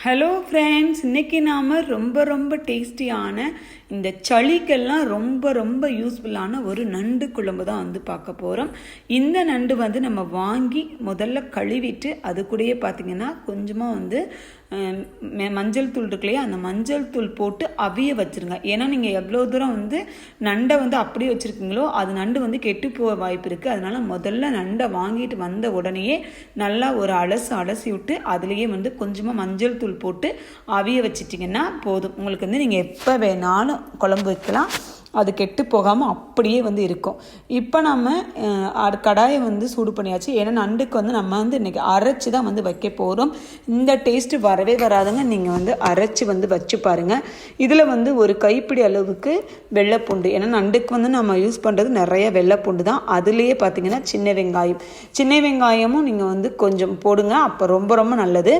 Hello friends இன்னைக்கு நாம் ரொம்ப ரொம்ப டேஸ்டியான இந்த சளிக்கெல்லாம் ரொம்ப ரொம்ப யூஸ்ஃபுல்லான ஒரு நண்டு குழம்பு தான் வந்து பார்க்க போகிறோம் இந்த நண்டு வந்து நம்ம வாங்கி முதல்ல கழுவிட்டு அது கூடயே பார்த்திங்கன்னா கொஞ்சமாக வந்து மஞ்சள் தூள் இருக்கு இல்லையா அந்த மஞ்சள் தூள் போட்டு அவிய வச்சுருங்க. ஏன்னா நீங்கள் எவ்வளோ தூரம் வந்து நண்டை வந்து அப்படியே வச்சுருக்கீங்களோ அது நண்டு வந்து கெட்டு போக வாய்ப்பு இருக்குது அதனால் முதல்ல நண்டை வாங்கிட்டு வந்த உடனேயே நல்லா ஒரு அலசு அலசி விட்டு அதுலேயே வந்து கொஞ்சமாக மஞ்சள் தூள் போட்டு அவிய வச்சிட்டிங்கன்னா போதும். உங்களுக்கு வந்து நீங்கள் எப்போ வேணாலும் குழம்பு வைக்கலாம். அது கெட்டு போகாமல் அப்படியே வந்து இருக்கும். இப்போ நம்ம கடாயை வந்து சூடு பண்ணியாச்சு. ஏன்னா நண்டுக்கு வந்து நம்ம வந்து இன்றைக்கி அரைச்சி தான் வந்து வைக்க போகிறோம் இந்த டேஸ்ட்டு வரவே வராதுங்க. நீங்கள் வந்து அரைச்சி வந்து வச்சு பாருங்கள் இதில் வந்து ஒரு கைப்பிடி அளவுக்கு வெள்ளைப்பூண்டு. ஏன்னா நண்டுக்கு வந்து நம்ம யூஸ் பண்ணுறது நிறைய வெள்ளைப்பூண்டு தான். அதுலேயே பார்த்திங்கன்னா சின்ன வெங்காயம். சின்ன வெங்காயமும் நீங்கள் வந்து கொஞ்சம் போடுங்க. அப்போ ரொம்ப ரொம்ப நல்லது.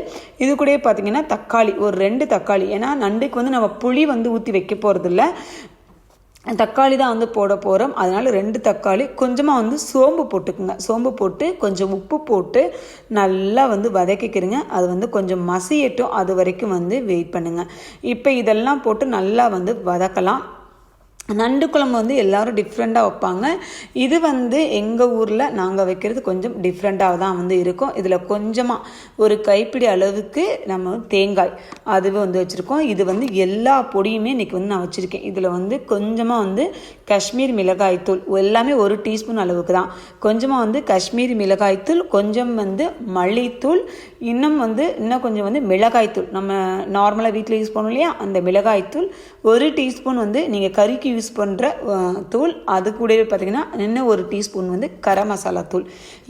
இது கூடயே பார்த்தீங்கன்னா தக்காளி. ஒரு ரெண்டு தக்காளி. ஏன்னா நண்டுக்கு வந்து நம்ம புளி வந்து ஊற்றி வைக்க போகிறதில்ல தக்காளி தான் வந்து போட போகிறோம் அதனால் ரெண்டு தக்காளி கொஞ்சமாக வந்து சோம்பு போட்டுக்குங்க. சோம்பு போட்டு கொஞ்சம் உப்பு போட்டு நல்லா வந்து வதக்கிக்கிறங்க அது வந்து கொஞ்சம் மசியட்டும். அது வரைக்கும் வந்து வெயிட் பண்ணுங்கள் இப்போ இதெல்லாம் போட்டு நல்லா வந்து வதக்கலாம். நண்டு குழம்பு வந்து எல்லாரும் டிஃப்ரெண்ட்டாக வைப்பாங்க. இது வந்து எங்கள் ஊரில் நாங்கள் வைக்கிறது கொஞ்சம் டிஃப்ரெண்ட்டாக தான் வந்து இருக்கும். இதில் கொஞ்சமாக ஒரு கைப்பிடி அளவுக்கு நம்ம தேங்காய் அது வந்து வச்சுருக்கோம். இது வந்து எல்லா பொடியுமே இன்றைக்கி வந்து நான் வச்சுருக்கேன். இதில் வந்து கொஞ்சமாக வந்து காஷ்மீர் மிளகாய்த்தூள் எல்லாமே ஒரு டீஸ்பூன் அளவுக்கு தான். கொஞ்சமாக வந்து காஷ்மீரி மிளகாய்த்தூள் கொஞ்சம் வந்து மல்லித்தூள் இன்னும் வந்து இன்னும் கொஞ்சம் வந்து மிளகாய்த்தூள் நம்ம நார்மலாக வீட்டில் யூஸ் பண்ணோம் இல்லையா? அந்த மிளகாய்த்தூள் ஒரு டீஸ்பூன் வந்து நீங்கள் கறிக்கு யூஸ் பண்ணுற தூள். அது கூடவே பார்த்தீங்கன்னா இன்னும் ஒரு டீஸ்பூன் வந்து கரம் மசாலா தூள்.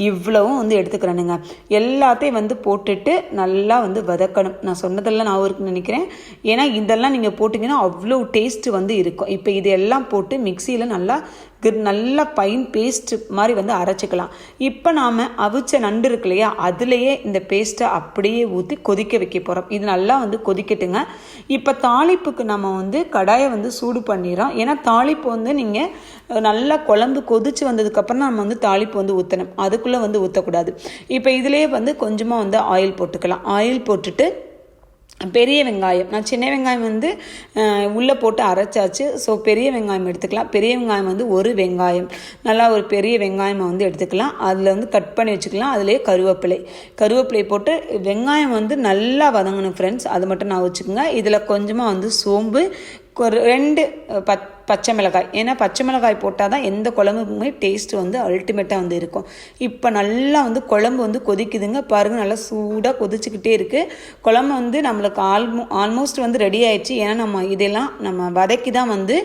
இவ்வளவும் வந்து எடுத்துக்கிறேனுங்க. எல்லாத்தையும் வந்து போட்டுட்டு நல்லா வந்து வதக்கணும். நான் சொன்னதெல்லாம் நான் இருக்குன்னு நினைக்கிறேன். ஏன்னா இதெல்லாம் நீங்கள் போட்டிங்கன்னா அவ்வளோ டேஸ்ட் வந்து இருக்கும். இப்போ இது எல்லாம் போட்டு மிக்சியில் நல்லா நல்லா பைன் பேஸ்ட் மாதிரி வந்து அரைச்சிக்கலாம். இப்போ நாம் அவிச்ச நண்டு இருக்கு இல்லையா அதுலேயே இந்த பேஸ்ட்டை அப்படியே ஊற்றி கொதிக்க வைக்க போகிறோம் இது நல்லா வந்து கொதிக்கட்டுங்க. இப்போ தாளிப்புக்கு நம்ம வந்து கடாயை வந்து சூடு பண்ணிடுறோம். ஏன்னா தாளிப்பு வந்து நீங்கள் நல்லா குழம்பு கொதிச்சு வந்ததுக்கப்புறம் நம்ம வந்து தாளிப்பு வந்து ஊற்றணும் அதுக்குள்ளே வந்து ஊற்றக்கூடாது இப்போ இதுலேயே வந்து கொஞ்சமாக வந்து ஆயில் போட்டுக்கலாம். ஆயில் போட்டுட்டு பெரிய வெங்காயம். நான் சின்ன வெங்காயம் வந்து உள்ளே போட்டு அரைச்சாச்சு. ஸோ பெரிய வெங்காயம் எடுத்துக்கலாம். பெரிய வெங்காயம் வந்து ஒரு வெங்காயம். நல்லா ஒரு பெரிய வெங்காயமாக வந்து எடுத்துக்கலாம். அதில் வந்து கட் பண்ணி வச்சுக்கலாம். அதுலேயே கருவேப்பிலை. கருவேப்பிலை போட்டு வெங்காயம் வந்து நல்லா வதங்கணும் ஃப்ரெண்ட்ஸ் அது மட்டும் நான் வச்சுக்கோங்க. இதில் கொஞ்சமாக வந்து சோம்பு ஒரு ரெண்டு பத் பச்சை மிளகாய். ஏன்னா பச்சை மிளகாய் போட்டால் தான் எந்த குழம்புக்குமே டேஸ்ட் வந்து அல்டிமேட்டாக வந்து இருக்கும். இப்போ நல்லா வந்து குழம்பு வந்து கொதிக்குதுங்க. பாருங்கள் நல்லா சூடாக கொதிச்சுக்கிட்டே இருக்குது குழம்பு வந்து நம்மளுக்கு ஆல்மோ ஆல்மோஸ்ட் வந்து ரெடி ஆயிடுச்சு. ஏன்னா நம்ம இதெல்லாம் நம்ம வதக்கி தான் வந்து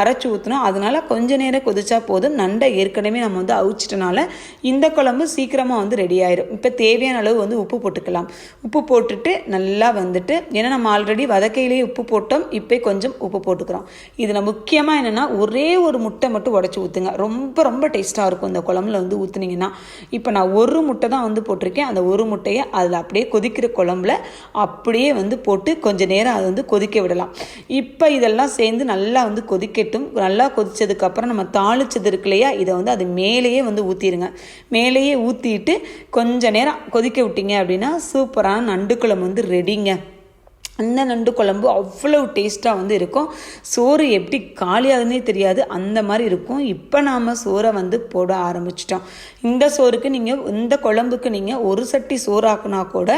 அரைச்சி ஊற்றணும் அதனால கொஞ்ச நேரம் கொதிச்சா போதும். நண்டை ஏற்கனவே நம்ம வந்து அவிச்சிட்டனால இந்த குழம்பு சீக்கிரமாக வந்து ரெடி ஆயிடும் இப்போ தேவையான அளவு வந்து உப்பு போட்டுக்கலாம். உப்பு போட்டுட்டு நல்லா வந்துட்டு ஏன்னா நம்ம ஆல்ரெடி வதக்கையிலேயே உப்பு போட்டோம். இப்போ கொஞ்சம் உப்பு உப்பு போட்டுக்கிறோம். இதில் முக்கியமாக என்னென்னா ஒரே ஒரு முட்டை மட்டும் உடச்சி ஊற்றுங்க ரொம்ப ரொம்ப டேஸ்ட்டாக இருக்கும் இந்த குழம்புல வந்து ஊற்றுனீங்கன்னா இப்போ நான் ஒரு முட்டை தான் வந்து போட்டிருக்கேன். அந்த ஒரு முட்டையை அதில் அப்படியே கொதிக்கிற குழம்புல அப்படியே வந்து போட்டு கொஞ்சம் நேரம் அதை வந்து கொதிக்க விடலாம். இப்போ இதெல்லாம் சேர்ந்து நல்லா வந்து கொதிக்கட்டும். நல்லா கொதித்ததுக்கப்புறம் நம்ம தாளிச்சது இருக்கு இல்லையா இதை வந்து அது மேலேயே வந்து ஊற்றிடுங்க மேலேயே ஊற்றிட்டு கொஞ்சம் நேரம் கொதிக்க விட்டீங்க அப்படின்னா சூப்பரான நண்டு குழம்பு வந்து ரெடிங்க. அந்த நண்டு குழம்பு அவ்வளோ டேஸ்ட்டாக வந்து இருக்கும். சோறு எப்படி காலியாகுதுன்னே தெரியாது. அந்த மாதிரி இருக்கும். இப்போ நாம் சோறை வந்து போட ஆரம்பிச்சிட்டோம். இந்த சோறுக்கு நீங்கள் இந்த குழம்புக்கு நீங்கள் ஒரு சட்டி சோறு ஆக்குனா கூட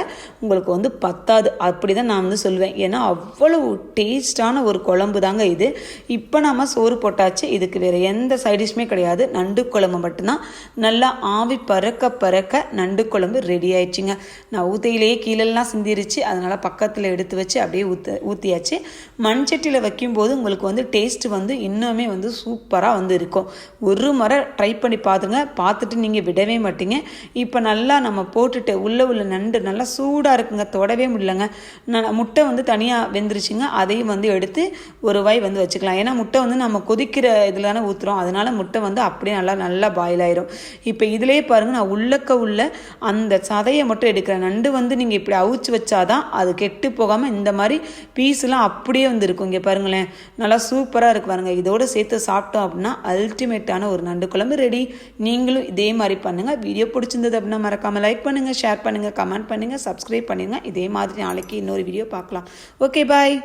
உங்களுக்கு வந்து பத்தாது. அப்படி தான் நான் வந்து சொல்லுவேன். ஏன்னா அவ்வளோ டேஸ்டான ஒரு குழம்பு தாங்க இது. இப்போ நாம் சோறு போட்டாச்சு. இதுக்கு வேறு எந்த சைடிஷ்மே கிடையாது. நண்டு குழம்பு மட்டும்தான். நல்லா ஆவி பறக்க பறக்க நண்டு குழம்பு ரெடி ஆயிடுச்சுங்க. நான் ஊத்தையிலேயே கீழெல்லாம் சிந்திருச்சு. அதனால் பக்கத்தில் எடுத்து வச்சு அப்படியே ஊற்ற ஊற்றியாச்சு மண் சட்டியில் வைக்கும்போது உங்களுக்கு வந்து டேஸ்ட் வந்து இன்னுமே வந்து சூப்பராக வந்து இருக்கும். ஒரு முறை ட்ரை பண்ணி பார்த்துங்க பார்த்துட்டு நீங்கள் விடவே மாட்டீங்க. இப்போ நல்லா நம்ம போட்டுட்டு உள்ளே உள்ள நண்டு நல்லா சூடாக இருக்குங்க. தொடவே முடியலங்க. நான் முட்டை வந்து தனியாக வெந்துருச்சுங்க. அதையும் வந்து எடுத்து ஒரு வாய் வந்து வச்சுக்கலாம். ஏன்னா முட்டை வந்து நம்ம கொதிக்கிற இதில் தானே ஊற்றுறோம் அதனால் முட்டை வந்து அப்படியே நல்லா நல்லா பாயில் ஆயிரும். இப்போ இதுலேயே பாருங்கள் நான் உள்ளக்க உள்ள அந்த சதையை மட்டும் எடுக்கிறேன். நண்டு வந்து நீங்கள் இப்படி அவிச்சு வச்சாதான் அது கெட்டு போகாமல் இந்த மாதிரி பீஸ்லாம் அப்படியே வந்து இருக்கும் இங்கே பாருங்களேன். நல்லா சூப்பராக இருக்கு பாருங்கள் இதோட சேர்த்து சாப்பிட்டோம் அப்படின்னா அல்டிமேட்டான ஒரு நண்டு குழம்பு ரெடி நீங்களும் இதே மாதிரி பண்ணுங்கள் வீடியோ பிடிச்சிருந்தது அப்படின்னா மறக்காமல் லைக் பண்ணுங்கள் ஷேர் பண்ணுங்கள் கமெண்ட் பண்ணுங்கள் சப்ஸ்கிரைப் பண்ணுங்கள் இதே மாதிரி நாளைக்கு இன்னொரு வீடியோ பார்க்கலாம். Okay bye